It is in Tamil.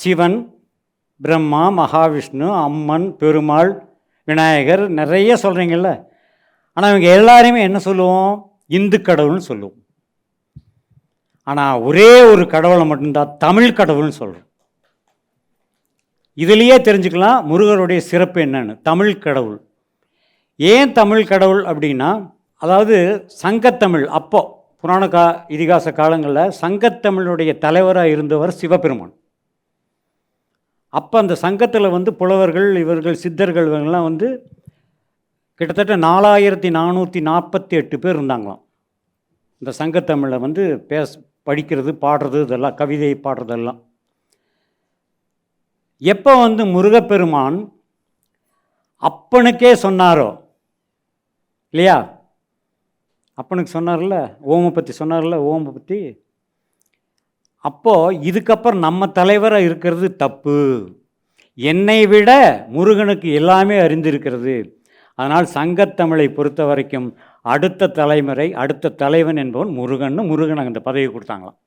சிவன் பிரம்மா மகாவிஷ்ணு அம்மன் பெருமாள் விநாயகர் நிறைய சொல்கிறீங்கல்ல ஆனால் இவங்க எல்லாரையுமே என்ன சொல்லுவோம்? இந்து கடவுள்னு சொல்லுவோம். ஆனால் ஒரே ஒரு கடவுளை மட்டும்தான் தமிழ் கடவுள்னு சொல்கிறோம் இதுலேயே தெரிஞ்சுக்கலாம் முருகருடைய சிறப்பு என்னன்னு. தமிழ் கடவுள். ஏன் தமிழ் கடவுள் அப்படின்னா அதாவது சங்கத்தமிழ் அப்போ புராண கா இதிகாச காலங்களில் சங்கத்தமிழுடைய தலைவராக இருந்தவர் சிவபெருமான். அப்போ அந்த சங்கத்தில் வந்து புலவர்கள் இவர்கள் சித்தர்கள் இவங்கெல்லாம் வந்து கிட்டத்தட்ட நாலாயிரத்தி நானூற்றி நாற்பத்தி எட்டு பேர் இருந்தாங்களாம். இந்த சங்கத்தமிழை வந்து பேச படிக்கிறது பாடுறது இதெல்லாம் கவிதை பாடுறதெல்லாம். எப்போ வந்து முருகப்பெருமான் அப்பனுக்கே சொன்னாரோ இல்லையா? அப்பனுக்கு சொன்னார்ல ஓமை பற்றி சொன்னார்ல ஓமை பற்றி அப்போது இதுக்கப்புறம் நம்ம தலைவராக இருக்கிறது தப்பு. என்னை விட முருகனுக்கு எல்லாமே அறிந்திருக்கிறது. அதனால் சங்கத்தமிழை பொறுத்த வரைக்கும் அடுத்த தலைமுறை அடுத்த தலைவன் என்பவன் முருகன்னு முருகன் அந்த பதவி கொடுத்தாங்களாம்.